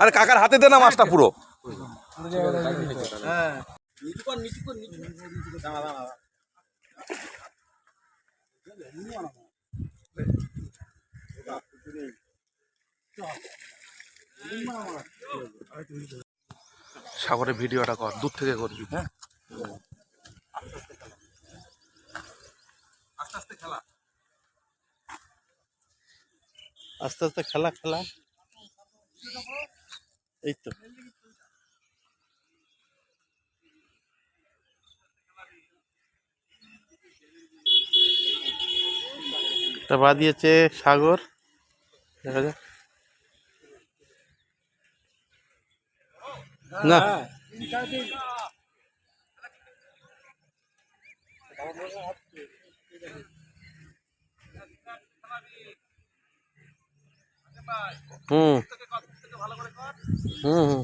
আরে কাকার হাতে দে না মাছটা পুরো। সাগরে ভিডিওটা কর দূর থেকে করবি। হ্যাঁ। আস্তে আস্তে খেলা খেলা। এই তো এটা বাদিয়েছে সাগর। দেখা যাক। না। হুম। হুম হুম।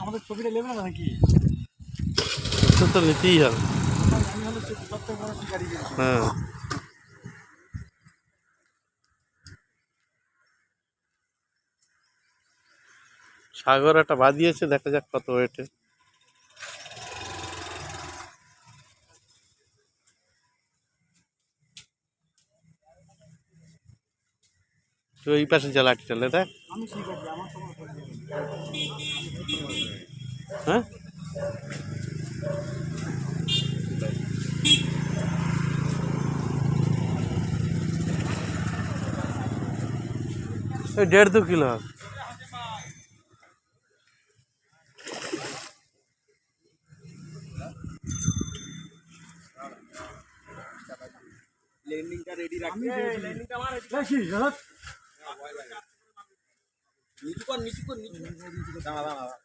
আমাদের ছবিটা নেবে না নাকি? এটা তো নিতেই হবে। হ্যাঁ। সাগর একটা বাদিয়েছে দেখা যাক কত ওয়েটে। তো এই পাশে যা লাঠি টালে তোমার হ্যাঁ? দু কিলো। হবে ল্যান্ডিংটা রেডি রাখি ল্যান্ডিংটা আমার রাখি জানাত নিচু কর নিচু কর নিচু দাঁড়া দাঁড়া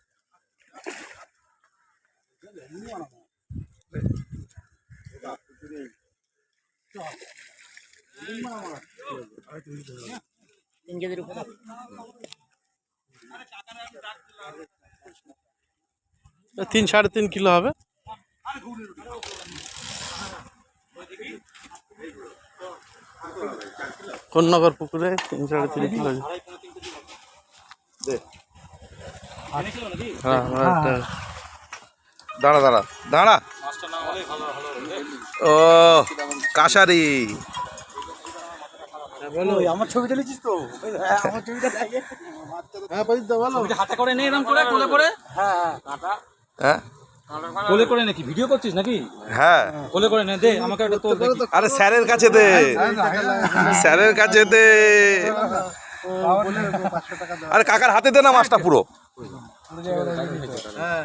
ইংরেজির উপর। তিন সাড়ে তিন কিলো হবে। কোন্নগর পুকুরে তিন সাড়ে তিন কিলো। হ্যাঁ হ্যাঁ। দাঁড়া দাঁড়া দাঁড়া। ও কাশারি আমার ছবিটা নিয়েছিস তো? হ্যাঁ, আমার ছবিটা হ্যাঁ হাতে করে নেই এরকম করে কোলে করে। হ্যাঁ হ্যাঁ হ্যাঁ? কোলে করে নাকি? ভিডিও করছিস নাকি? হ্যাঁ। কোলে করে নে দে আমাকে একটা তোর আরে স্যারের কাছে দে। স্যারের কাছে দে। আরে কাকার হাতে দে না মাছটা পুরো। হ্যাঁ